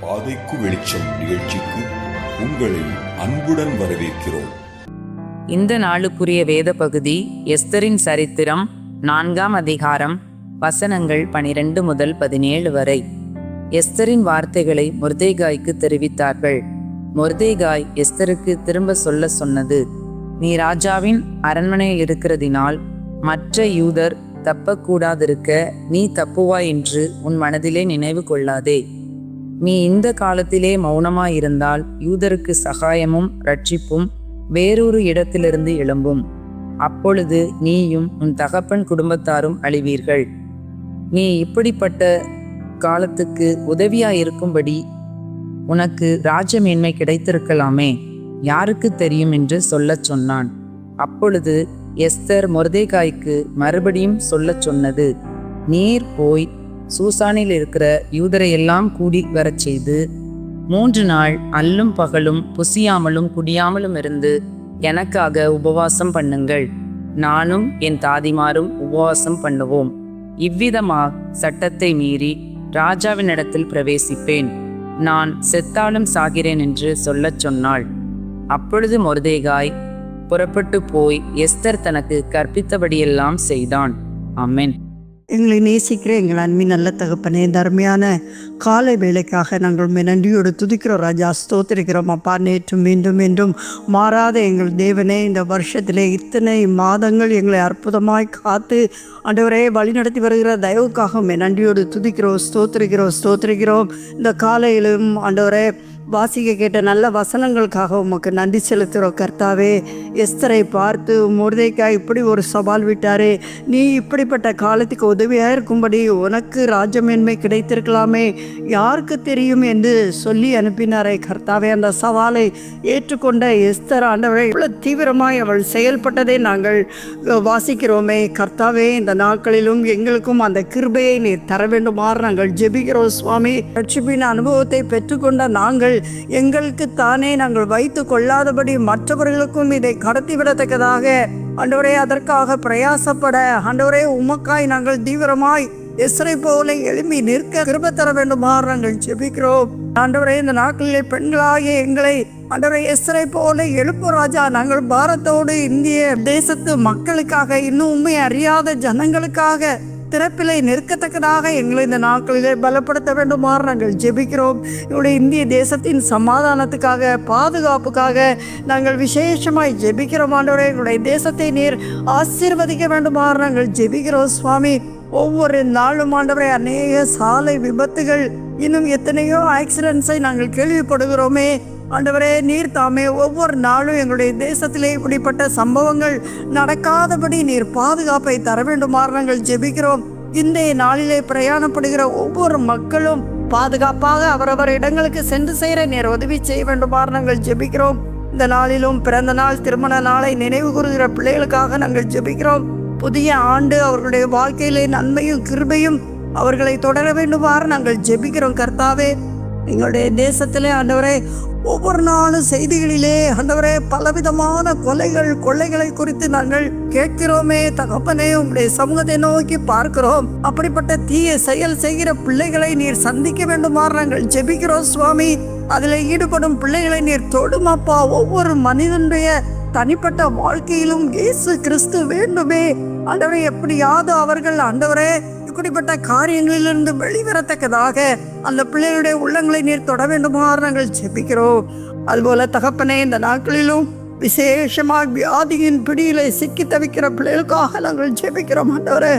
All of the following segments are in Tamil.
பாதைக்கு வெளிச்சம் நிகழ்ச்சிக்கு உங்களை அன்புடன் வரவேற்கிறோம். இந்த நாளுக்குரிய வேத பகுதி எஸ்தரின் சரித்திரம் நான்காம் அதிகாரம் வசனங்கள் பனிரெண்டு முதல் பதினேழு வரை. எஸ்தரின் வார்த்தைகளை மொர்தேகாய்க்கு தெரிவித்தார்கள். மொர்தேகாய் எஸ்தருக்கு திரும்ப சொல்ல சொன்னது நீ ராஜாவின் அரண்மனையில் இருக்கிறதினால் மற்ற யூதர் தப்பக்கூடாதிருக்க நீ தப்புவாய் என்று உன் மனதிலே நினைவு கொள்ளாதே. நீ இந்த காலத்திலே மௌனமாயிருந்தால் யூதருக்கு சகாயமும் ரட்சிப்பும் வேறொரு இடத்திலிருந்து எழும்பும். அப்பொழுது நீயும் உன் தகப்பன் குடும்பத்தாரும் அழிவீர்கள். நீ இப்படிப்பட்ட காலத்துக்கு உதவியாயிருக்கும்படி உனக்கு ராஜமேன்மை கிடைத்திருக்கலாமே யாருக்கு தெரியும் என்று சொல்லச் சொன்னான். அப்பொழுது எஸ்தர் மொர்தேகாய்க்கு மறுபடியும் சொல்லச் சொன்னது நீர் போய் சூசானில் இருக்கிற யூதரையெல்லாம் கூடி வரச் செய்து மூன்று நாள் அல்லும் பகலும் புசியாமலும் குடியாமலும் இருந்து எனக்காக உபவாசம் பண்ணுங்கள். நானும் என் தாதிமாரும் உபவாசம் பண்ணுவோம். இவ்விதமாக சட்டத்தை மீறி ராஜாவினிடத்தில் பிரவேசிப்பேன். நான் செத்தாலும் சாகிறேன் என்று சொல்லச் சொன்னாள். அப்பொழுது மொர்தேகாய் புறப்பட்டு போய் எஸ்தர் தனக்கு கற்பித்தபடியெல்லாம் செய்தான். அம்மேன் எங்களை நேசிக்கிற எங்கள் அன்பின் நல்ல தகப்பனே இந்த அருமையான காலை வேலைக்காக நாங்கள் நன்றியோடு துதிக்கிறோம். ராஜா ஸ்தோத்திருக்கிறோம். அப்பா நேற்றும் மீண்டும் மீண்டும் மாறாத எங்கள் தேவனே இந்த வருஷத்திலே இத்தனை மாதங்கள் எங்களை அற்புதமாய் காத்து அண்டரே வழி நடத்தி வருகிற தயவுக்காக நன்றியோடு துதிக்கிறோம் ஸ்தோத்திருக்கிறோம் ஸ்தோத்திருக்கிறோம். இந்த காலையிலும் ஆண்டவரே வாசிக்க கேட்ட நல்ல வசனங்களுக்காக உமக்கு நன்றி செலுத்துகிறோம் கர்த்தாவே. எஸ்தரை பார்த்து முருதைக்கா இப்படி ஒரு சவால் விட்டாரே. நீ இப்படிப்பட்ட காலத்துக்கு உதவியாக இருக்கும்படி உனக்கு ராஜமேன்மை கிடைத்திருக்கலாமே. யாருக்கு தெரியும் என்று சொல்லி அனுப்பினாரே கர்த்தாவே. அந்த சவாலை ஏற்றுக்கொண்ட எஸ்தர் ஆண்டவரை இவ்வளோ தீவிரமாய் அவள் செயல்பட்டதை நாங்கள் வாசிக்கிறோமே. கர்த்தாவே இந்த நாட்களிலும் எங்களுக்கும் அந்த கிருபையை நீ தர வேண்டுமாறு நாங்கள் ஜெபிக்கிறோம் சுவாமி. லட்சுமியின் அனுபவத்தை பெற்றுக்கொண்ட நாங்கள் எங்களுக்கு தானே நாங்கள் வைத்து கொள்ளாதபடி மற்றவர்களுக்கும் இதை கடத்திவிடத்தக்கதாக. அண்டவரே அதற்காக பிரயாசப்பட. அண்டவரே உமக்காய் நாங்கள் தீவிரமாய் எஸ்ரை போல எழும்பி நிற்க கிருப தர வேண்டுமாறு நாங்கள் ஜெபிக்கிறோம். ஆண்டவரே இந்த நாட்களிலே பெண்களாகிய எங்களை ஆண்டவரே எஸ்ரை போல எழுப்பு ராஜா. நாங்கள் பாரத்தோடு இந்திய தேசத்து மக்களுக்காக இன்னும் உண்மை அறியாத ஜனங்களுக்காக திறப்பிலை நிற்கத்தக்கதாக எங்களை இந்த நாட்களிலே பலப்படுத்த வேண்டுமாறு நாங்கள் ஜெபிக்கிறோம். என்னுடைய இந்திய தேசத்தின் சமாதானத்துக்காக பாதுகாப்புக்காக நாங்கள் விசேஷமாய் ஜெபிக்கிறோம் ஆண்டவரே. எங்களுடைய தேசத்தை நீர் ஆசீர்வதிக்க வேண்டுமாறு நாங்கள் ஜெபிக்கிறோம் சுவாமி. ஒவ்வொரு நாளும் ஆண்டவரை அநேக சாலை விபத்துகள் இன்னும் எத்தனையோ ஆக்சிடென்ட்ஸை நாங்கள் கேள்விப்படுகிறோமே. ஆண்டவரே நீர் தாமே ஒவ்வொரு நாளும் எங்களுடைய தேசத்திலே இப்படிப்பட்ட சம்பவங்கள் நடக்காதபடி நீர் பாதுகாப்பை தர வேண்டுமாறு நாங்கள் ஜெபிக்கிறோம். இன்றைய நாளிலே பிரயாணப்படுகிற ஒவ்வொரு மக்களும் பாதுகாப்பாக அவரவர் இடங்களுக்கு சென்று செய்கிற நேர் உதவி செய்ய வேண்டுமாறு நாங்கள் ஜெபிக்கிறோம். இந்த நாளிலும் பிறந்த நாள் திருமண நாளை நினைவு கூறுகிற பிள்ளைகளுக்காக நாங்கள் ஜெபிக்கிறோம். புதிய ஆண்டு அவர்களுடைய வாழ்க்கையிலே நன்மையும் கிருபையும் அவர்களை தொடர வேண்டுமாறு நாங்கள் ஜெபிக்கிறோம் கர்த்தாவே. எங்களுடைய தேசத்திலே ஆண்டவரே ஒவ்வொரு நாளும் செய்திகளிலே ஆண்டவரே பலவிதமான கொலைகள் கொள்ளைகளை குறித்து நாங்கள் கேட்கிறோமே தகப்பனே உங்களுடைய சமூகத்தை நோக்கி பார்க்கிறோம். அப்படிப்பட்ட தீய செயல் செய்கிற பிள்ளைகளை நீர் சந்திக்க வேண்டுமாறு நாங்கள் ஜெபிக்கிறோம் சுவாமி. அதில் ஈடுபடும் பிள்ளைகளை நீர் தொடுமாப்பா ஒவ்வொரு மனிதனுடைய தனிப்பட்ட வாழ்க்கையிலும் இயேசு கிறிஸ்து வேண்டுமே. ஆண்டவரே எப்படியாவது அவர்கள் ஆண்டவரே இப்படிப்பட்ட காரியங்களிலிருந்து வெளிவரத்தக்கதாக அந்த பிள்ளைகளுடைய உள்ளங்களை நீர் தொட வேண்டுமாறு நாங்கள் ஜெபிக்கிறோம். அதுபோல தகப்பனே இந்த நாட்களிலும் விசேஷமாக வியாதியின் பிடியில சிக்கி தவிக்கிற பிள்ளைகளுக்காக நாங்கள் ஜெபிக்கிறோம் ஆண்டவரே.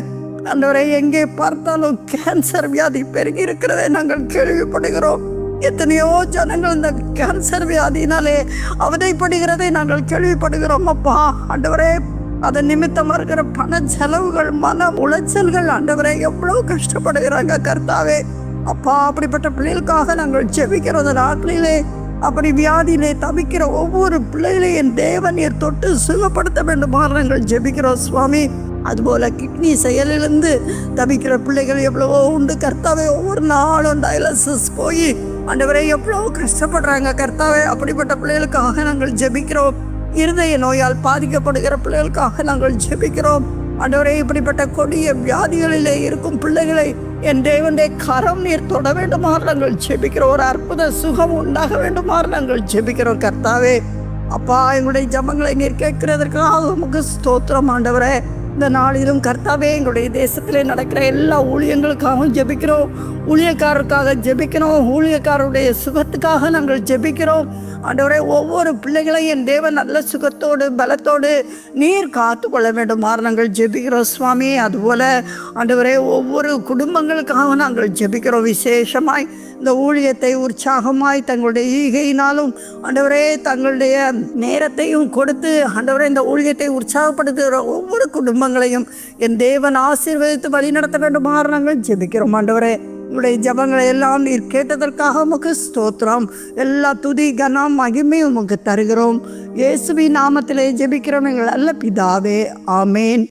ஆண்டவரே எங்கே பார்த்தாலும் கேன்சர் வியாதி பெருகி இருக்கிறதை நாங்கள் கேள்விப்படுகிறோம். எத்தனையோ ஜனங்கள் இந்த கேன்சர் வியாதினாலே அவதைப்படுகிறதை நாங்கள் கேள்விப்படுகிறோம் அப்பா. ஆண்டவரே அதன் நிமித்தமாக இருக்கிற பண செலவுகள் மன உளைச்சல்கள் அண்டவரை எவ்வளவு கஷ்டப்படுகிறாங்க கர்த்தாவே. அப்பா அப்படிப்பட்ட பிள்ளைகளுக்காக நாங்கள் ஜெபிக்கிறோம் நாட்களிலே அப்படி வியாதியிலே தவிக்கிற ஒவ்வொரு பிள்ளைகளையும் தேவன் நீர் தொட்டு சுகப்படுத்த வேண்டுமாறு நாங்கள் ஜெபிக்கிறோம் சுவாமி. அதுபோல கிட்னி செயலிலிருந்து தவிக்கிற பிள்ளைகள் எவ்வளவோ உண்டு. கர்த்தாவே ஒவ்வொரு நாளும் டயாலிசிஸ் போய் அண்டவரை எவ்வளோ கஷ்டப்படுறாங்க கர்த்தாவே. அப்படிப்பட்ட பிள்ளைகளுக்காக நாங்கள் ஜெபிக்கிறோம். இருதய நோயால் பாதிக்கப்படுகிற பிள்ளைகளுக்காக நாங்கள் ஜெபிக்கிறோம். அன்றவரே இப்படிப்பட்ட கொடிய வியாதிகளிலே இருக்கும் பிள்ளைகளை என் தேவனுடைய கரம் நீர் தொட வேண்டுமாறு நாங்கள் ஜெபிக்கிறோம். ஒரு அற்புத சுகம் உண்டாக வேண்டுமாறு நாங்கள் ஜெபிக்கிறோம் கர்த்தாவே. அப்பா எங்களுடைய ஜபங்களை நீர் கேட்கிறதற்காக உமக்கு ஸ்தோத்திரம் ஆண்டவரே. இந்த நாளிலும் கர்த்தாவே எங்களுடைய தேசத்திலே நடக்கிற எல்லா ஊழியங்களுக்காகவும் ஜெபிக்கிறோம். ஊழியக்காரருக்காக ஜெபிக்கிறோம். ஊழியக்காரருடைய சுகத்துக்காக நாங்கள் ஜெபிக்கிறோம். ஆண்டவரே ஒவ்வொரு பிள்ளைகளையும் என் தேவன் நல்ல சுகத்தோடு பலத்தோடு நீர் காத்து கொள்ள வேண்டுமாறு நாங்கள் ஜெபிக்கிறோம் சுவாமி. அதுபோல் ஆண்டவரே ஒவ்வொரு குடும்பங்களுக்காக நாங்கள் ஜெபிக்கிறோம். விசேஷமாய் இந்த ஊழியத்தை உற்சாகமாய் தங்களுடைய ஈகையினாலும் ஆண்டவரே தங்களுடைய நேரத்தையும் கொடுத்து ஆண்டவரே இந்த ஊழியத்தை உற்சாகப்படுத்துகிற ஒவ்வொரு குடும்பங்களையும் என் தேவன் ஆசீர்வதித்து வழி நடத்த வேண்டுமாறு நாங்கள் ஜெபிக்கிறோம். ஆண்டவரே உங்களுடைய ஜபங்களை எல்லாம் நீர் கேட்டதற்காக உமக்கு ஸ்தோத்திரம். எல்லா துதி கனம் மகிமையும் உமக்கு தருகிறோம். இயேசுவின் நாமத்திலே ஜெபிக்கிறோம். எங்கள் அல்ல பிதாவே ஆமேன்.